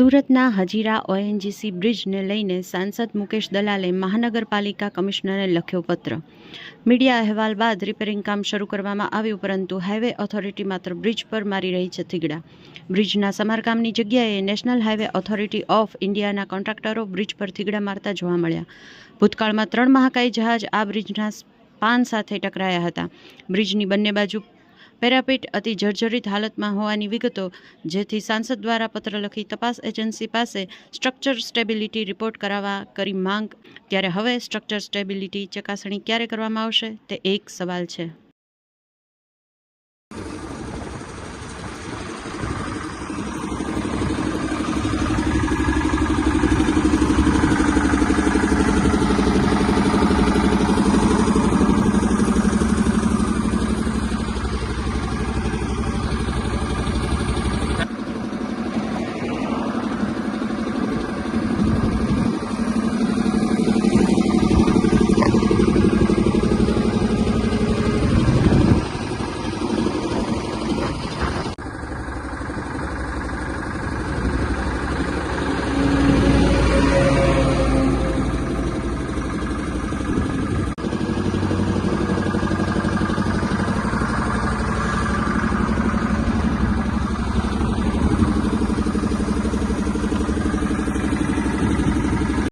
સુરતના હજીરા ઓએનજીસી બ્રિજને લઈને સાંસદ મુકેશ દલાલે મહાનગરપાલિકા કમિશનરને લખ્યો પત્ર. મીડિયા અહેવાલ બાદ રિપેરિંગ કામ શરૂ કરવામાં આવ્યું, પરંતુ હાઈવે ઓથોરિટી માત્ર બ્રિજ પર મારી રહી છે થીગડા. બ્રિજના સમારકામની જગ્યાએ નેશનલ હાઈવે ઓથોરિટી ઓફ ઇન્ડિયાના કોન્ટ્રાક્ટરો બ્રિજ પર થીગડા મારતા જોવા મળ્યા. ભૂતકાળમાં ત્રણ મહાકાય જહાજ આ બ્રિજના પાન સાથે ટકરાયા હતા. બ્રિજની બંને બાજુ પેરાપીટ અતિ જર્જરિત હાલતમાં હોવાની વિગતો જેથી સાંસદ દ્વારા પત્ર લખી તપાસ એજન્સી પાસે સ્ટ્રક્ચર સ્ટેબિલિટી રિપોર્ટ કરાવવા કરી માંગ. ત્યારે હવે સ્ટ્રક્ચર સ્ટેબિલિટી ચકાસણી ક્યારે કરવામાં આવશે તે એક સવાલ છે.